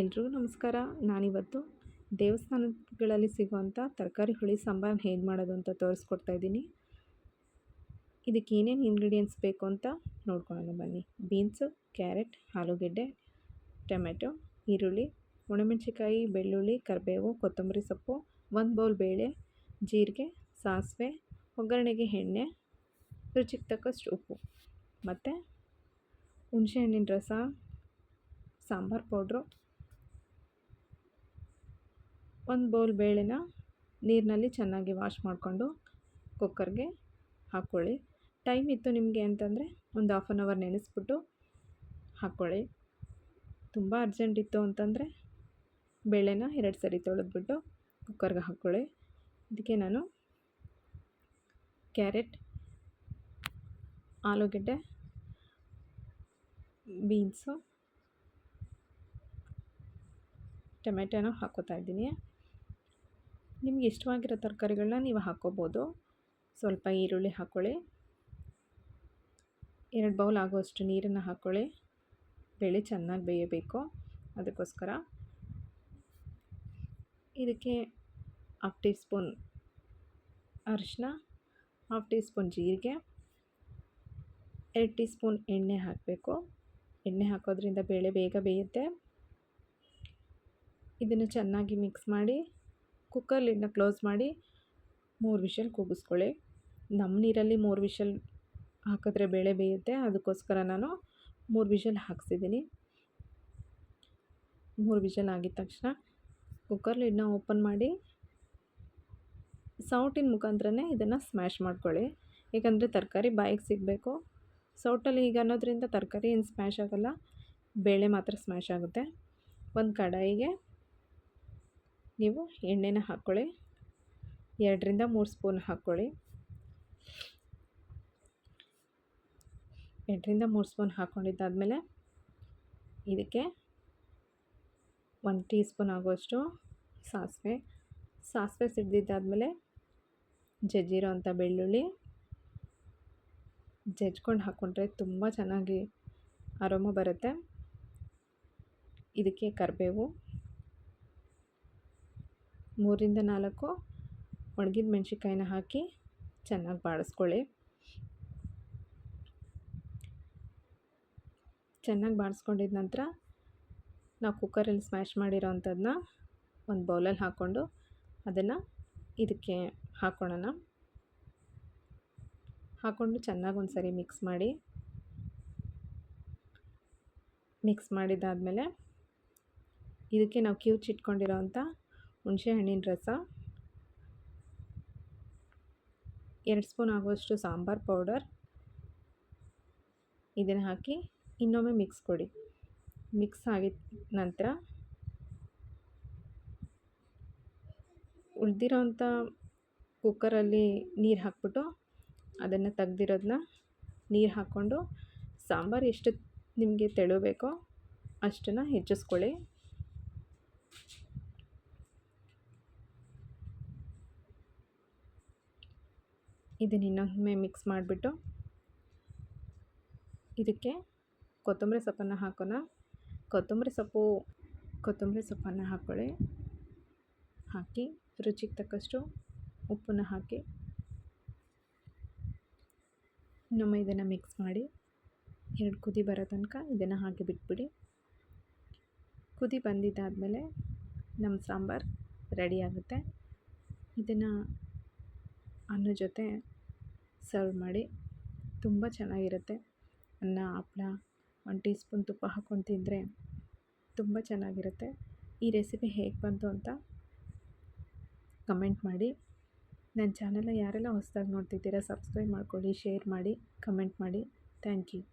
ಎಲ್ರಿಗೂ ನಮಸ್ಕಾರ. ನಾನಿವತ್ತು ದೇವಸ್ಥಾನಗಳಲ್ಲಿ ಸಿಗುವಂಥ ತರಕಾರಿ ಹುಳಿ, ಸಾಂಬಾರು ಹೇಗೆ ಮಾಡೋದು ಅಂತ ತೋರಿಸ್ಕೊಡ್ತಾ ಇದ್ದೀನಿ. ಇದಕ್ಕೆ ಏನೇನು ಇಂಗ್ರೀಡಿಯೆಂಟ್ಸ್ ಬೇಕು ಅಂತ ನೋಡ್ಕೊಳ್ಳೋಣ ಬನ್ನಿ. ಬೀನ್ಸು, ಕ್ಯಾರೆಟ್, ಆಲೂಗೆಡ್ಡೆ, ಟೊಮೆಟೊ, ಈರುಳ್ಳಿ ಒಣಮೆಣಸಿಕಾಯಿ ಬೆಳ್ಳುಳ್ಳಿ, ಕರಿಬೇವು, ಕೊತ್ತಂಬರಿ ಸೊಪ್ಪು, ಒಂದು ಬೌಲ್ ಬೇಳೆ, ಜೀರಿಗೆ, ಸಾಸಿವೆ, ಒಗ್ಗರಣೆಗೆ ಎಣ್ಣೆ, ರುಚಿಗೆ ತಕ್ಕಷ್ಟು ಉಪ್ಪು ಮತ್ತು ಹುಣಸೆಹಣ್ಣಿನ ರಸ, ಸಾಂಬಾರು ಪೌಡ್ರು ಒಂದು ಬೌಲ್ ಬೇಳೆನ ನೀರಿನಲ್ಲಿ ಚೆನ್ನಾಗಿ ವಾಶ್ ಮಾಡಿಕೊಂಡು ಕುಕ್ಕರ್ಗೆ ಹಾಕ್ಕೊಳ್ಳಿ. ಟೈಮ್ ಇತ್ತು ನಿಮಗೆ ಅಂತಂದರೆ ಒಂದು ಹಾಫ್ ಆನ್ ಅವರ್ ನೆನೆಸ್ಬಿಟ್ಟು ಹಾಕ್ಕೊಳ್ಳಿ. ತುಂಬ ಅರ್ಜೆಂಟ್ ಇತ್ತು ಅಂತಂದರೆ ಬೇಳೆನ ಎರಡು ಸರಿ ತೊಳೆದ್ಬಿಟ್ಟು ಕುಕ್ಕರ್ಗೆ ಹಾಕ್ಕೊಳ್ಳಿ. ಇದಕ್ಕೆ ನಾನು ಕ್ಯಾರೆಟ್, ಆಲೂಗೆಡ್ಡೆ, ಬೀನ್ಸು, ಟೊಮೆಟೊನೂ ಹಾಕೋತಾ ಇದ್ದೀನಿ. ನಿಮ್ಗೆ ಇಷ್ಟವಾಗಿರೋ ತರಕಾರಿಗಳನ್ನ ನೀವು ಹಾಕ್ಕೋಬೋದು ಸ್ವಲ್ಪ ಈರುಳ್ಳಿ ಹಾಕ್ಕೊಳ್ಳಿ ಎರಡು ಬೌಲ್ ಆಗುವಷ್ಟು ನೀರನ್ನು ಹಾಕ್ಕೊಳ್ಳಿ ಬೇಳೆ ಚೆನ್ನಾಗಿ ಬೇಯಬೇಕು. ಅದಕ್ಕೋಸ್ಕರ ಇದಕ್ಕೆ ಹಾಫ್ ಟೀ ಸ್ಪೂನ್ ಅರಿಶಿನ ಹಾಫ್ ಟೀ ಸ್ಪೂನ್ ಜೀರಿಗೆ, ಎರಡು ಟೀ ಸ್ಪೂನ್ ಎಣ್ಣೆ ಹಾಕಬೇಕು. ಎಣ್ಣೆ ಹಾಕೋದ್ರಿಂದ ಬೇಳೆ ಬೇಗ ಬೇಯುತ್ತೆ. ಇದನ್ನು ಚೆನ್ನಾಗಿ ಮಿಕ್ಸ್ ಮಾಡಿ ಕುಕ್ಕರ್ ಲಿಡ್ನ ಕ್ಲೋಸ್ ಮಾಡಿ ಮೂರು ವಿಷಲ್ ಕೂಗಿಸ್ಕೊಳ್ಳಿ. ನಮ್ಮ ನೀರಲ್ಲಿ ಮೂರು ವಿಷಲ್ ಹಾಕಿದ್ರೆ ಬೇಳೆ ಬೇಯುತ್ತೆ. ಅದಕ್ಕೋಸ್ಕರ ನಾನು ಮೂರು ವಿಷಲ್ ಹಾಕ್ಸಿದ್ದೀನಿ. ಮೂರು ವಿಷಲ್ ಆಗಿದ ತಕ್ಷಣ ಕುಕ್ಕರ್ ಲಿಡ್ನ ಓಪನ್ ಮಾಡಿ ಸೌಟಿನ ಮುಖಾಂತರನೇ ಇದನ್ನು ಸ್ಮ್ಯಾಶ್ ಮಾಡ್ಕೊಳ್ಳಿ. ಏಕೆಂದರೆ ತರಕಾರಿ ಬಾಯಿಗೆ ಸಿಗಬೇಕು. ಸೌಟಲ್ಲಿ ಈಗ ಅನ್ನೋದ್ರಿಂದ ತರಕಾರಿ ಏನು ಸ್ಮ್ಯಾಶ್ ಆಗೋಲ್ಲ, ಬೇಳೆ ಮಾತ್ರ ಸ್ಮ್ಯಾಶ್ ಆಗುತ್ತೆ. ಒಂದು ಕಡಾಯಿಗೆ ನೀವು ಎಣ್ಣೆನ ಹಾಕ್ಕೊಳ್ಳಿ ಎರಡರಿಂದ ಮೂರು ಸ್ಪೂನ್ ಹಾಕ್ಕೊಳ್ಳಿ ಎರಡರಿಂದ ಮೂರು ಸ್ಪೂನ್ ಹಾಕ್ಕೊಂಡಿದ್ದಾದಮೇಲೆ ಇದಕ್ಕೆ ಒಂದು ಟೀ ಸ್ಪೂನ್ ಆಗುವಷ್ಟು ಸಾಸಿವೆ. ಸಾಸಿವೆ ಸಿಡ್ದಿದ್ದಾದಮೇಲೆ ಜಜ್ಜಿರೋ ಅಂಥ ಬೆಳ್ಳುಳ್ಳಿ ಜಜ್ಕೊಂಡು ಹಾಕ್ಕೊಂಡ್ರೆ ತುಂಬ ಚೆನ್ನಾಗಿ ಅರೋಮ ಬರುತ್ತೆ. ಇದಕ್ಕೆ ಕರಿಬೇವು. ಮೂರಿಂದ ನಾಲ್ಕು ಒಣಗಿದ ಮೆಣಸಿನ್ಕಾಯಿನ ಹಾಕಿ ಚೆನ್ನಾಗಿ ಬಾಡಿಸ್ಕೊಳ್ಳಿ. ಚೆನ್ನಾಗಿ ಬಾಡಿಸ್ಕೊಂಡಿದ ನಂತರ ನಾವು ಕುಕ್ಕರಲ್ಲಿ ಸ್ಮ್ಯಾಶ್ ಮಾಡಿರೋ ಅಂಥದ್ದನ್ನ ಒಂದು ಬೌಲಲ್ಲಿ ಹಾಕ್ಕೊಂಡು ಅದನ್ನು ಇದಕ್ಕೆ ಹಾಕ್ಕೊಳ್ಳೋಣ ಹಾಕ್ಕೊಂಡು ಚೆನ್ನಾಗಿ ಒಂದು ಸರಿ ಮಿಕ್ಸ್ ಮಾಡಿ. ಮಿಕ್ಸ್ ಮಾಡಿದ್ದಾದಮೇಲೆ ಇದಕ್ಕೆ ನಾವು ಕ್ಯೂಚಿಟ್ಕೊಂಡಿರೋ ಅಂಥ ಹುಣಸೆ ಹಣ್ಣಿನ ರಸ, ಎರಡು ಸ್ಪೂನ್ ಆಗುವಷ್ಟು ಸಾಂಬಾರು ಪೌಡರ್, ಇದನ್ನು ಹಾಕಿ ಇನ್ನೊಮ್ಮೆ ಮಿಕ್ಸ್ ಕೊಡಿ. ಮಿಕ್ಸ್ ಆಗಿದ ನಂತರ ಉಳಿದಿರೋಂಥ ಕುಕ್ಕರಲ್ಲಿ ನೀರು ಹಾಕ್ಬಿಟ್ಟು ಅದನ್ನು ತೆಗ್ದಿರೋದನ್ನ ನೀರು ಹಾಕ್ಕೊಂಡು ಸಾಂಬಾರು ಎಷ್ಟು ನಿಮಗೆ ತೆಳು ಬೇಕೋ ಅಷ್ಟನ್ನು ಹೆಚ್ಚಿಸ್ಕೊಳ್ಳಿ. ಇದನ್ನು ಇನ್ನೊಮ್ಮೆ ಮಿಕ್ಸ್ ಮಾಡಿಬಿಟ್ಟು ಇದಕ್ಕೆ ಕೊತ್ತಂಬರಿ ಸೊಪ್ಪನ್ನು ಹಾಕೋಣ. ಕೊತ್ತಂಬರಿ ಸೊಪ್ಪು, ಕೊತ್ತಂಬರಿ ಸೊಪ್ಪನ್ನು ಹಾಕ್ಕೊಳ್ಳಿ ಹಾಕಿ ರುಚಿಗೆ ತಕ್ಕಷ್ಟು ಉಪ್ಪನ್ನು ಹಾಕಿ ಇನ್ನೊಮ್ಮೆ ಇದನ್ನು ಮಿಕ್ಸ್ ಮಾಡಿ ಎರಡು ಕುದಿ ಬರೋ ತನಕ ಇದನ್ನು ಹಾಕಿ ಬಿಟ್ಬಿಡಿ. ಕುದಿ ಬಂದಿದ್ದಾದಮೇಲೆ ನಮ್ಮ ಸಾಂಬಾರು ರೆಡಿ ಆಗುತ್ತೆ. ಇದನ್ನು ಅನ್ನ ಜೊತೆ ಸರ್ವ್ ಮಾಡಿ ತುಂಬ ಚೆನ್ನಾಗಿರುತ್ತೆ. ಅನ್ನ, ಹಪ್ಳ, ಒಂದು ಟೀ ಸ್ಪೂನ್ ತುಪ್ಪ ಹಾಕ್ಕೊಂಡು ತಿಂದರೆ ತುಂಬ ಚೆನ್ನಾಗಿರುತ್ತೆ. ಈ ರೆಸಿಪಿ ಹೇಗೆ ಬಂತು ಅಂತ ಕಮೆಂಟ್ ಮಾಡಿ. ನನ್ನ ಚಾನಲ್ನ ಯಾರೆಲ್ಲ ಹೊಸದಾಗಿ ನೋಡ್ತಿದ್ದೀರಾ, ಸಬ್ಸ್ಕ್ರೈಬ್ ಮಾಡ್ಕೊಳ್ಳಿ, ಶೇರ್ ಮಾಡಿ, ಕಮೆಂಟ್ ಮಾಡಿ. Thank you.